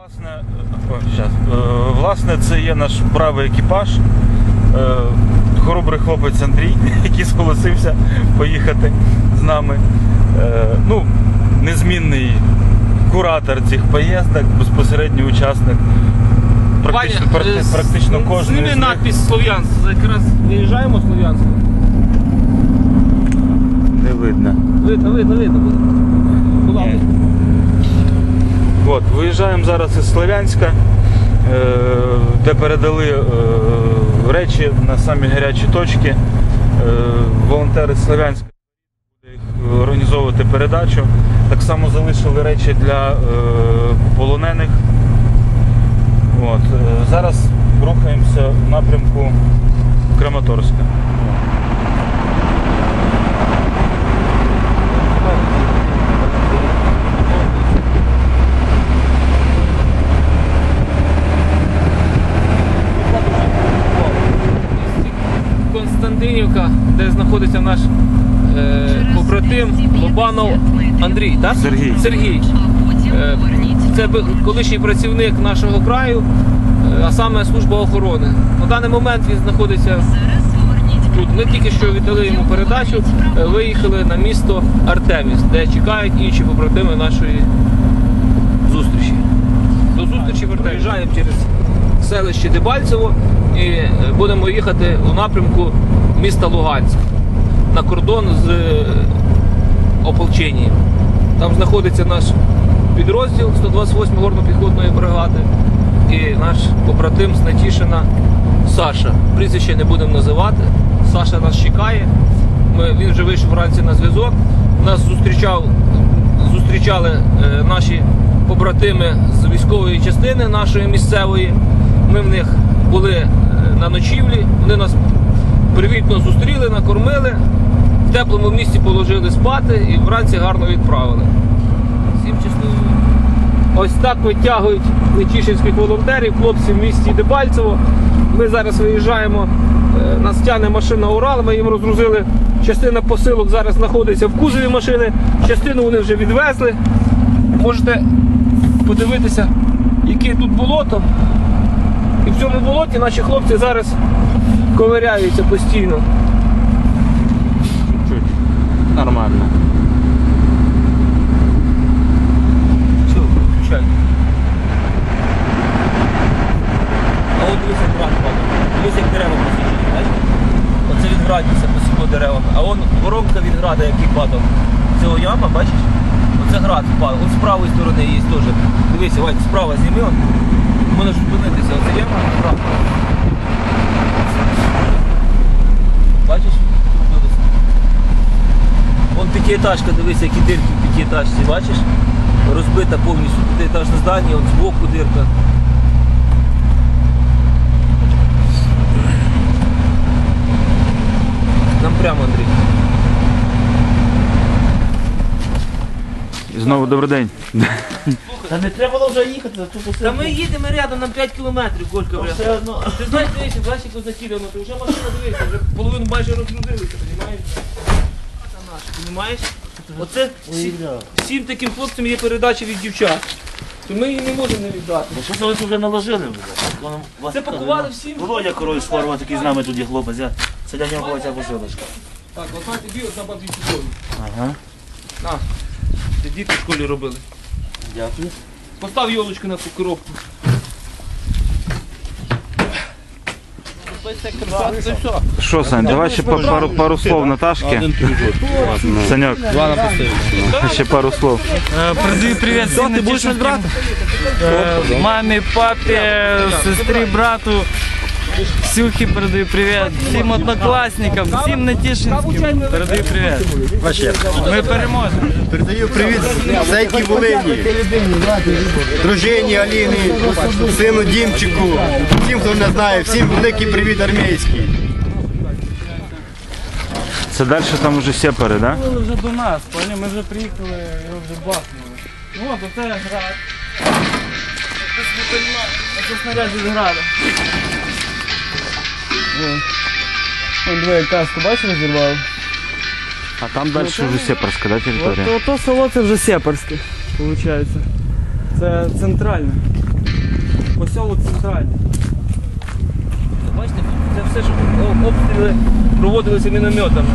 Власне, о, щас. Е, власне, це є наш бравий екіпаж. Е, Хоробрий хлопець Андрій, який зголосився поїхати з нами. Е, Ну, незмінний куратор цих поїздок, безпосередній учасник. Практично, Ваня, е, практично кожен. Зніми з них. надпись Слов'янськ. Якраз виїжджаємо Слов'янськ. Не видно. Видно, видно, видно. Була. От, виїжджаємо зараз із Слов'янська, е, де передали е, речі на самі гарячі точки. Е, волонтери з Слов'янська організовувати передачу. Так само залишили речі для полонених. От, зараз рухаємося в напрямку Краматорська. Константинівка, де знаходиться наш е, побратим Лобанов Андрій, так? Сергій. Сергій. Е, Це б- колишній працівник нашого краю, е, а саме служба охорони. На даний момент він знаходиться тут. Ми тільки що віддали йому передачу, е, виїхали на місто Артеміс, де чекають інші побратими нашої зустрічі. До зустрічі приїжджаємо через селище Дебальцево і е, будемо їхати у напрямку міста Луганськ на кордон з е, ополченням. Там знаходиться наш підрозділ 128 горно-піхотної бригади і наш побратим з Нетішина Саша. Прізвище не будемо називати. Саша нас чекає. Ми, він вже вийшов вранці на зв'язок. Нас зустрічав, зустрічали е, наші побратими з військової частини нашої місцевої. Ми в них були е, на ночівлі. Вони нас привітно зустріли, накормили, теплому місці положили спати і вранці гарно відправили. Всім щасливо. Ось так витягують Нетішинських волонтерів, хлопці в місті Дебальцево. Ми зараз виїжджаємо, е, нас тягне машина Урал, ми їм розгрузили. Частина посилок зараз знаходиться в кузові машини, частину вони вже відвезли. Можете подивитися, яке тут болото. І в цьому болоті наші хлопці зараз ковиряються постійно. Нормально. Все, включай. А от дивись, як град падає. Дивись, як дерева посічені, бачиш? Оце від градіться посікло деревами. А вон воронка від града, який падав. Це о яма, бачиш? Оце град впав. От з правої сторони є теж. Дивися, Вань, справа зніми. он. Можеш зупинитися. Оце яма, град. Бачиш? Вбилися. Вон п'ятиэтажка, дивися, які дирки в п'ятиэтажці, бачиш? Розбита повністю п'ятиэтажне здання, от збоку дирка. Нам прямо, Андрій. І знову добрий день. Та не треба було вже їхати, тут усе. Та ми їдемо рядом, нам 5 кілометрів, Колька, вже. все одно. Ти знаєш, дивися, бачиш, як закидано, ти вже машина дивися, вже половину майже розгрузилися, розумієш? Наш, розумієш? Оце всі- всім таким хлопцям є передача від дівчат. То ми її не можемо не віддати. Ну, Що це ви тут вже наложили? Воно Це пакували всім. Володя король Скорова, такий з нами тут є хлопець. я- Це для нього ця посилочка. Так, одна тобі, одна бабі чудові. Ага. На, це діти в школі робили. Дякую. Постав йолочку на цю коробку. Це все. Що, Сань, давай ще па- пару, пару слов Наташки. Саньок, ще пару слов. Э, Передаю привет всем Нетишинским, э, маме, папе, сестре, брату. Ксюхе передаю привет, всім однокласникам, всім Нетішинським передаю привет. Ми переможемо. Передаю привіт Зайки Волині, дружині Аліні, сину Дімчику, всім, хто не знає, всім великий привіт армійський. Це далі там уже сепари, да? Були вже до нас, поняв, ми вже приїхали, його вже бахнули. Ну от, оце град. Ти собі розумієш, це снаряд від града. Ось двоє каску, бачиш, розірвав? А там далі вже сепарська, да, територія? От то село це вже Сепарське, виходить. Це центральне. Поселок Центральний. Бачите, це все ж о- обстріли проводилися мінометами.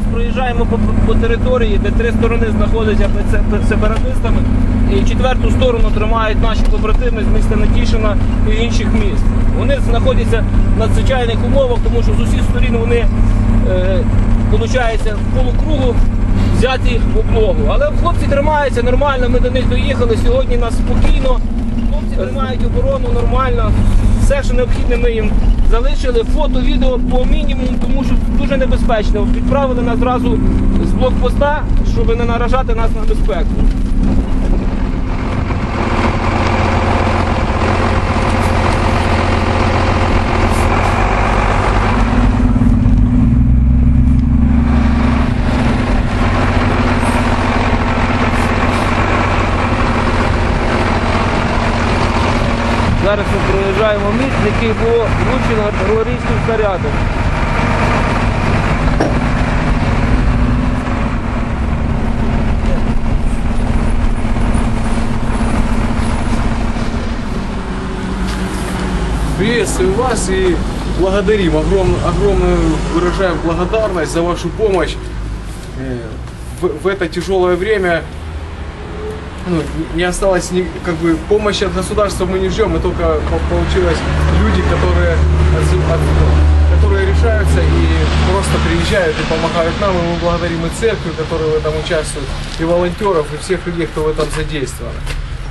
Зараз проїжджаємо по, по території, де три сторони знаходяться під сепаратистами, і четверту сторону тримають наші побратими з міста Натішина і інших міст. Вони знаходяться в надзвичайних умовах, тому що з усіх сторін вони е, в полукругу взяті в облогу. Але хлопці тримаються нормально, ми до них доїхали. Сьогодні нас спокійно. Хлопці тримають оборону нормально. Все, що необхідне, ми їм залишили. Фото, відео по мінімуму, тому що дуже небезпечно. Відправили нас зразу з блокпоста, щоб не наражати нас на безпеку. Зараз ми проїжджаємо міст, який було влучено артилерійським снарядом. Приветствую вас и благодарим, огром- огромную выражаем благодарность за вашу помощь Э, в, в это тяжелое время. ну, не осталось ни, как бы помощи от государства мы не ждем, мы только по- получилось люди, которые, которые решаются и просто приезжают и помогают нам, и мы благодарим и церкви, которые в этом участвуют, и волонтеров, и всех людей, кто в этом задействован.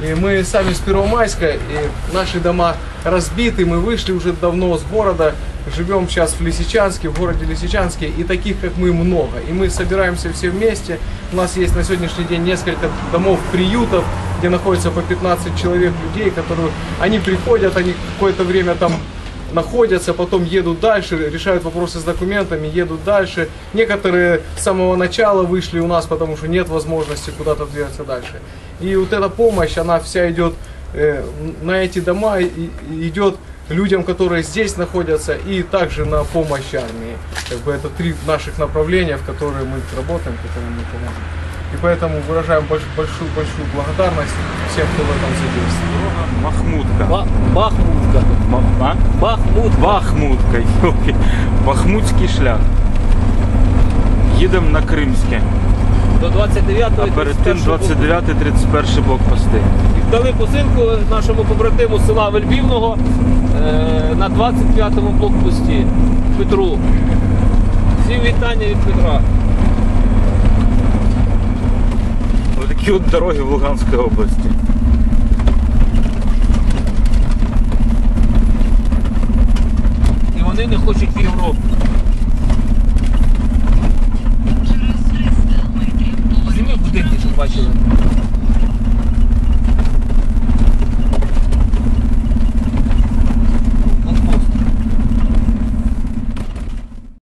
И мы сами с Первомайска, и наши дома разбиты, мы вышли уже давно с города, живем сейчас в Лисичанске, в городе Лисичанске, и таких, как мы, много. И мы собираемся все вместе. У нас есть на сегодняшний день несколько домов приютов, где находится по 15 человек людей, которые, они приходят, они какое-то время там находятся, потом едут дальше, решают вопросы с документами, едут дальше. Некоторые с самого начала вышли у нас, потому что нет возможности куда-то двигаться дальше. И вот эта помощь, она вся идет э, на эти дома, и, идет людям, которые здесь находятся, и также на помощь армии. Как бы это три наших направления, в которые мы работаем, в которые мы помогаем. И поэтому выражаем большую-большую благодарность всем, кто в этом задействован. Махмутка. Ба- Бахмутка. Ма- а? Бахмут. Бахмутка. йолки. Бахмутський шлях. Їдемо на Кримське. До 29-го А і перед тим 31-го 29-31 блокпости. Дали посилку нашому побратиму з села Вельбівного е, Е, на 25-му блокпості Петру. Всім вітання від Петра. Ось Такі от дороги в Луганській області. І вони не хочуть в Європу.